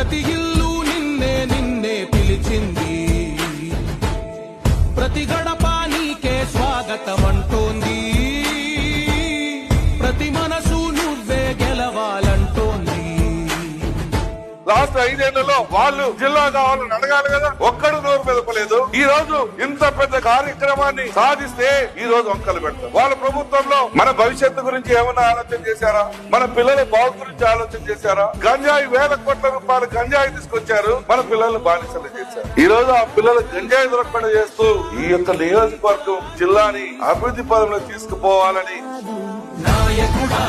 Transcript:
ప్రతి ఇల్లు నిన్నే నిన్నే పిలిచింది. ప్రతి గడప స్వాగతం లాస్ట్ ఐదేళ్ళలో వాళ్ళు జిల్లా కావాలని అడగాలి కదా. ఒక్కడు నోరు మెదపలేదు. ఈ రోజు ఇంత పెద్ద కార్యక్రమాన్ని సాధిస్తే ఈ రోజు వంకలు పెడతారు. వాళ్ళ ప్రభుత్వంలో మన భవిష్యత్తు గురించి ఏమైనా ఆలోచన చేశారా? మన పిల్లల బాగు గురించి ఆలోచన చేశారా? గంజాయి వేల కోట్ల రూపాయలు గంజాయి తీసుకొచ్చారు. మన పిల్లల్ని బానిసలు చేశారు. ఈ రోజు ఆ పిల్లలు గంజాయి దొరకకుండా చేస్తూ ఈ యొక్క నియోజకవర్గం జిల్లాని అభివృద్ధి పదంలో తీసుకుపోవాలని నాయకుడా.